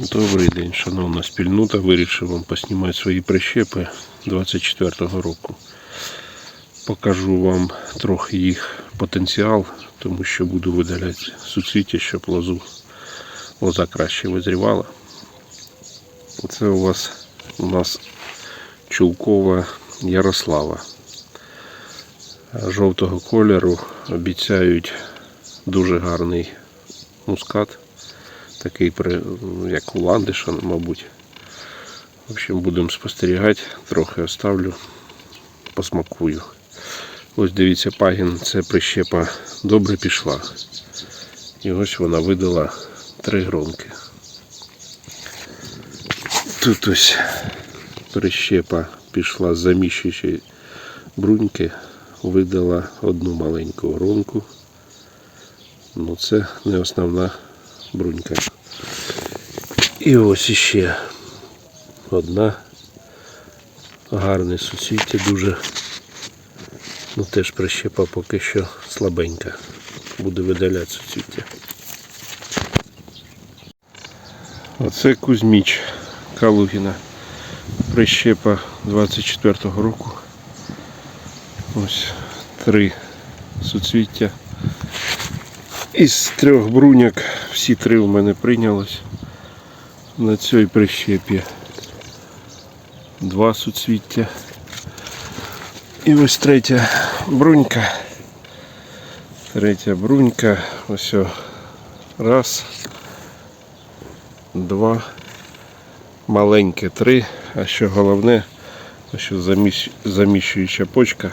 Добрий день, шановна спільнота. Вирішив вам поснімати свої прищепи 24-го року. Покажу вам трохи їх потенціал, тому що буду видаляти суцвіття, щоб лозу, лоза краще визрівала. Це у вас у нас чулкова Ярослава. Жовтого кольору обіцяють дуже гарний мускат такий як у мабуть. В общем, будемо спостерігати, трохи оставлю, посмакую. Ось дивіться, пагін, це прищепа добре пішла. І ось вона видала три гронки. Тут ось прищепа пішла з заміщуючої бруньки, видала одну маленьку гронку. Ну це не основна брунька. І ось іще одна гарне суцвіття дуже. Ну теж прищепа поки що слабенька. Буде видаляти суцвіття. Оце Кузьміч Калугіна. Прищепа 24-го року. Ось три суцвіття. Із трьох бруняк всі три у мене прийнялось. На цій прищепі два суцвіття. І ось третя брунька. Третя брунька. Ось раз, два, маленьке три. А що головне, ось о заміщ- заміщуюча почка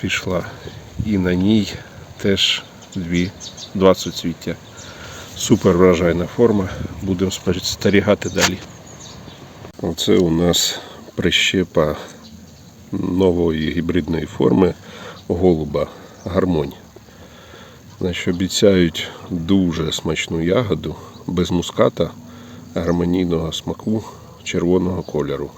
пішла. І на ній теж дві, два суцвіття. Супер вражайна форма. Будемо спостерігати далі. Оце у нас прищепа нової гібридної форми голуба гармонь. Значить, обіцяють дуже смачну ягоду без муската гармонійного смаку червоного кольору.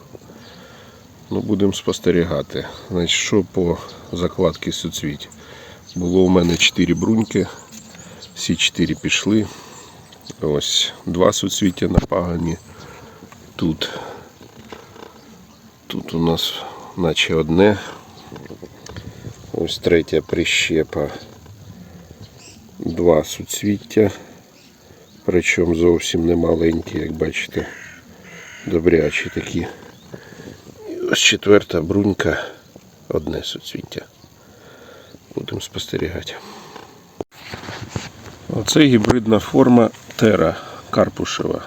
Ну, будемо спостерігати. Значить, що по закладці суцвіть? Було у мене 4 бруньки, всі 4 пішли. Ось два суцвіття на пагані. Тут, тут у нас наче одне. Ось третя прищепа. Два суцвіття. Причому зовсім не маленькі, як бачите. Добрячі такі. І ось четверта брунька, одне суцвіття. Будемо спостерігати. Оце гібридна форма Тера Карпушева.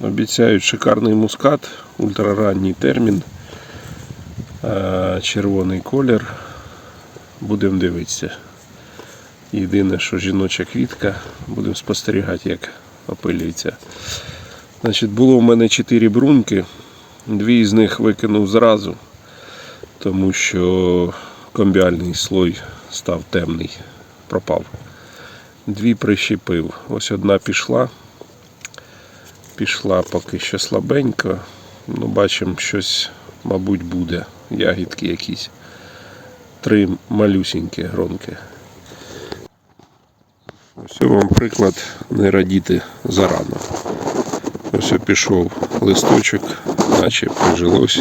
Обіцяють шикарний мускат, ультраранній термін, е, червоний колір. Будемо дивитися. Єдине, що жіноча квітка, будемо спостерігати, як опилюється. Значить, було в мене 4 бруньки, дві з них викинув зразу, тому що комбіальний слой став темний, пропав. Дві прищепив. Ось одна пішла. Пішла поки що слабенько. Ну, бачимо, щось, мабуть, буде. Ягідки якісь. Три малюсінькі гронки. Ось вам приклад не радіти зарано. Ось пішов листочок, наче прижилось.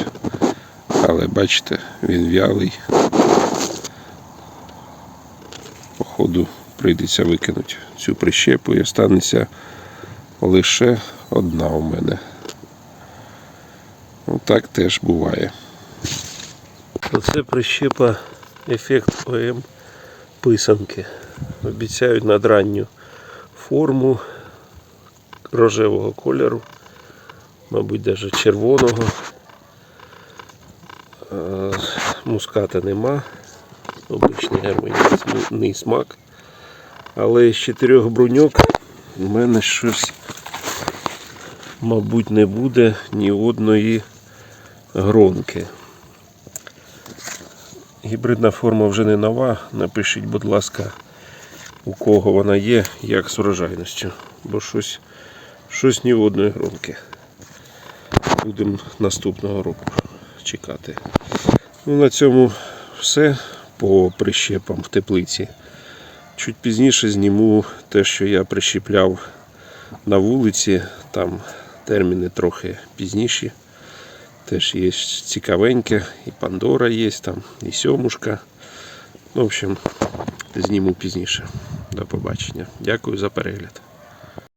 Але бачите, він вялий. Походу прийдеться викинути цю прищепу і останеться лише одна у мене. Так теж буває. Оце прищепа ефект ОМ писанки. Обіцяють надранню форму рожевого кольору, мабуть, навіть червоного. Муската нема. Обичний гармонійний смак. Але з чотирьох бруньок у мене щось, мабуть, не буде ні одної гронки. Гібридна форма вже не нова. Напишіть, будь ласка, у кого вона є, як з врожайністю. Бо щось, щось ні одної гронки. Будемо наступного року чекати. Ну, на цьому все по прищепам в теплиці. Чуть пізніше зніму те, що я прищепляв на вулиці, там терміни трохи пізніші. Теж є цікавеньке, і Пандора є там, і сьомушка. В общем, зніму пізніше. До побачення. Дякую за перегляд.